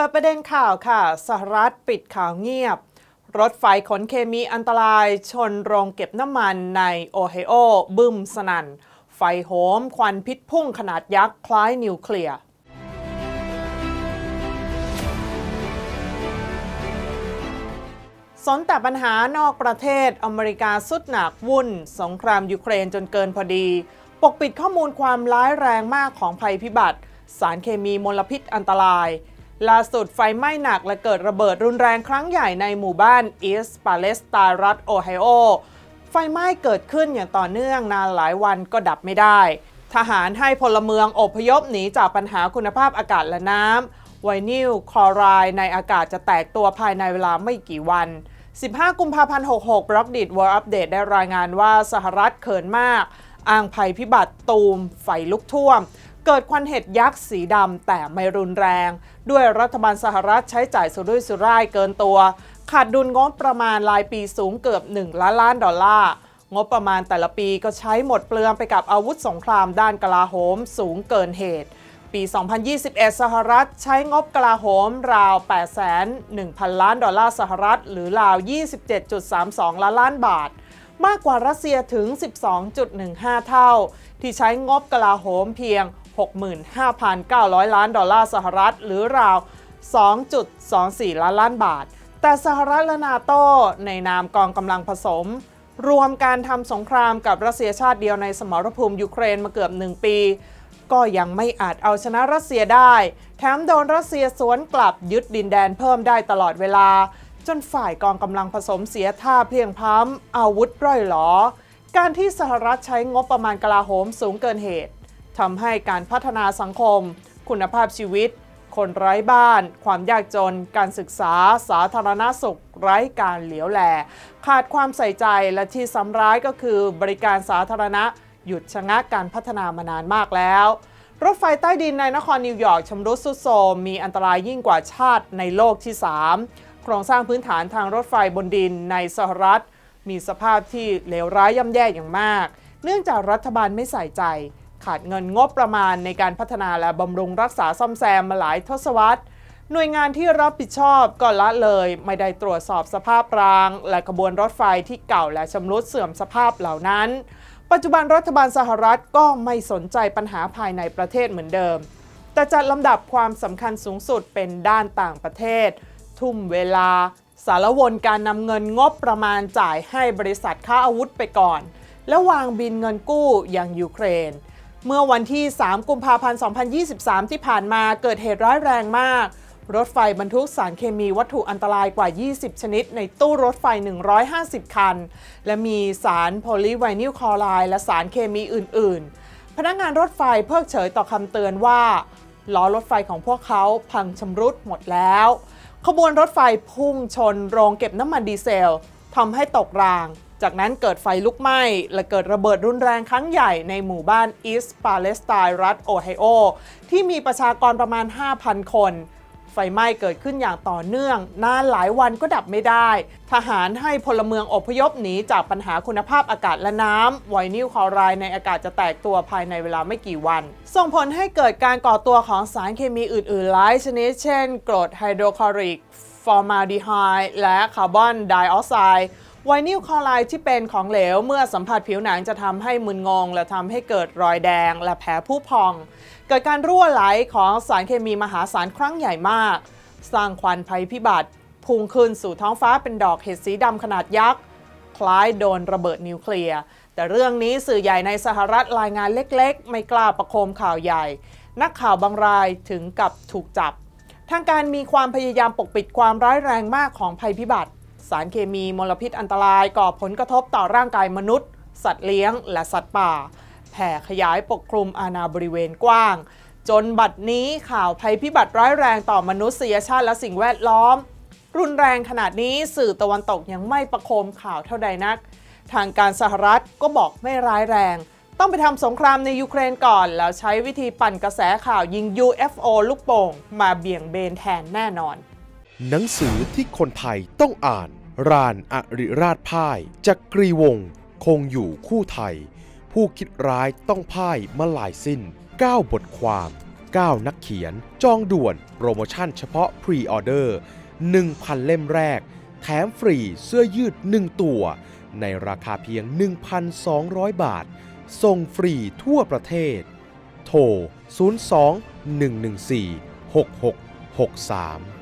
ปิดประเด็นข่าวค่ะ สหรัฐปิดข่าวเงียบ รถไฟขนเคมีอันตรายชนโรงเก็บน้ำมันในโอไฮโอบึ้มสนัน่น ไฟโหมควันพิษพุ่งขนาดยักษ์คล้ายนิวเคลียร์สนแต่ปัญหานอกประเทศอเมริกาสุดหนักวุ่น สงครามยูเครนจนเกินพอดี ปกปิดข้อมูลความร้ายแรงมากของภัยพิบัติ สารเคมีมลพิษอันตราย ล่าสุดไฟไหม้หนักและเกิดระเบิดรุนแรงครั้งใหญ่ในหมู่บ้านอีสปาเลสไตน์รัฐโอไฮโอ ไฟไหม้เกิดขึ้นอย่างต่อเนื่องนานหลายวันก็ดับไม่ได้ ทหารให้พลเมืองอพยพหนีจากปัญหาคุณภาพอากาศและน้ำไวนิลคลอไรด์ในอากาศจะแตกตัวภายในเวลาไม่กี่วัน 15 กุมภาพันธ์ 66 บล็อกดิดวอร์อัปเดตได้รายงานว่าสหรัฐเขินมาก อ้างภัยพิบัติตูม ไฟลุกท่วม เกิดควันเห็ดยักษ์สีดำแต่ไม่รุนแรง ด้วยรัฐบาลสหรัฐใช้จ่ายสุรุ่ยสุร่ายเกินตัว ขาดดุลงบประมาณรายปีสูงเกือบ 1 ล้านล้านดอลลาร์งบประมาณแต่ละปีก็ใช้หมดเปลืองไปกับอาวุธสงครามด้านกลาโหมสูงเกินเหตุ ปี 2021 สหรัฐใช้งบกลาโหมราว 8,1,000ล้านดอลลาร์สหรัฐ หรือราว 27.32 ล้านล้านบาท มากกว่ารัสเซียถึง 12.15 เท่า ที่ใช้งบกลาโหมเพียง 65,900 ล้านดอลลาร์สหรัฐ หรือราว 2.24 ล้านล้านบาท แต่สหรัฐและนาโตในนามกองกำลังผสม รวมการทำสงครามกับรัสเซียชาติเดียวในสมรภูมิยูเครนมาเกือบหนึ่งปี ก็ยังไม่อาจเอาชนะรัสเซียได้ แถมโดนรัสเซียสวนกลับยึดดินแดนเพิ่มได้ตลอดเวลา จนฝ่ายกองกำลังผสมเสียท่าเพียงพ้ำอาวุธร่อยหลอการที่สหรัฐใช้งบประมาณกลาโหมสูงเกินเหตุ ทำให้การพัฒนาสังคม คุณภาพชีวิต คนไร้บ้าน ความยากจน การศึกษา สาธารณสุข ไร้การเหลียวแล ขาดความใส่ใจและที่ซ้ำร้ายก็คือบริการสาธารณะ หยุดชะงักการพัฒนามานานมากแล้วรถไฟใต้ดินในนครนิวยอร์กชำรุดสุดโทรมมีอันตรายยิ่งกว่าชาติในโลกที่ 3 โครงสร้างพื้นฐานทางรถไฟบนดินในสหรัฐ มีสภาพที่เลวร้ายย่ำแย่อย่างมาก เนื่องจากรัฐบาลไม่ใส่ใจ ขาดเงินงบประมาณในการพัฒนาและบำรุงรักษาซ่อมแซมมาหลายทศวรรษ หน่วยงานที่รับผิดชอบก็ละเลย ไม่ได้ตรวจสอบสภาพราง และขบวนรถไฟที่เก่าและชำรุดเสื่อมสภาพเหล่านั้น ปัจจุบันรัฐบาลสหรัฐก็ไม่สนใจปัญหาภายในประเทศเหมือนเดิม แต่จัดลำดับความสำคัญสูงสุดเป็นด้านต่างประเทศ ทุ่มเวลา สารวนการนำเงินงบประมาณจ่ายให้บริษัทค้าอาวุธไปก่อน แล้ววางบินเงินกู้อย่างยูเครน เมื่อวันที่ 3 กุมภาพันธ์ 2023 ที่ผ่านมาเกิดเหตุร้ายแรงมาก รถไฟบรรทุกสารเคมีวัตถุอันตรายกว่า 20 ชนิด ในตู้รถไฟ 150 คัน และมีสารโพลีไวนิลคลอไรด์และสารเคมีอื่น ๆ พนักงานรถไฟเพิกเฉยต่อคำเตือนว่าล้อรถไฟของพวกเขาพังชำรุดหมดแล้ว ขบวนรถไฟพุ่งชนโรงเก็บน้ำมันดีเซลทำให้ตกราง จากนั้นเกิดไฟลุกไหม้และเกิดระเบิดรุนแรงครั้งใหญ่ในหมู่บ้านอีสต์ปาเลสไตน์รัฐโอไฮโอ ที่มีประชากรประมาณ 5,000 คน ไฟไหม้เกิดขึ้นอย่างต่อเนื่อง นานหลายวันก็ดับไม่ได้ ทหารให้พลเมืองอพยพหนีจากปัญหาคุณภาพอากาศและน้ำไวนิลคลอไรด์ในอากาศจะแตกตัวภายในเวลาไม่กี่วัน ส่งผลให้เกิดการก่อตัวของสารเคมีอื่นๆหลายชนิด เช่น กรดไฮโดรคลอริก ฟอร์มาลดีไฮด์และคาร์บอนไดออกไซด์ ไวนิลคลอไรด์ที่เป็นของเหลว เมื่อสัมผัสผิวหนังจะทำให้มึนงง และทำให้เกิดรอยแดง และแผลผุพอง เกิดการรั่วไหลของสารเคมีมหาศาลครั้งใหญ่มาก สร้างควันภัยพิบัติพุ่งขึ้นสู่ท้องฟ้าเป็นดอกเห็ดสีดำขนาดยักษ์คล้ายโดนระเบิดนิวเคลียร์ แต่เรื่องนี้สื่อใหญ่ในสหรัฐรายงานเล็กๆ ไม่กล้าประโคมข่าวใหญ่ นักข่าวบางรายถึงกับถูกจับ ทางการมีความพยายามปกปิดความร้ายแรงมากของภัยพิบัติ สารเคมีมลพิษอันตรายก่อผลกระทบต่อร่างกายมนุษย์ สัตว์เลี้ยง และสัตว์ป่า แผ่ขยายปกคลุมอาณาบริเวณกว้าง จนบัดนี้ข่าวภัยพิบัติร้ายแรงต่อมนุษยชาติและสิ่งแวดล้อม รุนแรงขนาดนี้สื่อตะวันตกยังไม่ประโคมข่าวเท่าใดนัก ทางการสหรัฐก็บอกไม่ร้ายแรงต้องไปทำสงครามในยูเครนก่อน แล้วใช้วิธีปั่นกระแสข่าวยิง UFO ลูกโป่ง มาเบี่ยงเบนแทนแน่นอน หนังสือที่คนไทยต้องอ่าน รานอริราชพ่ายจักรีวงศ์คงอยู่คู่ไทย ผู้คิดร้ายต้องพ่ายมาหลายสิ้น 9 บทความ 9 นักเขียน จองด่วน โปรโมชั่นเฉพาะพรีออเดอร์ 1,000 เล่มแรก แถมฟรีเสื้อยืด 1 ตัว ในราคาเพียง 1,200 บาท ส่งฟรีทั่วประเทศ โทร 02 114 6663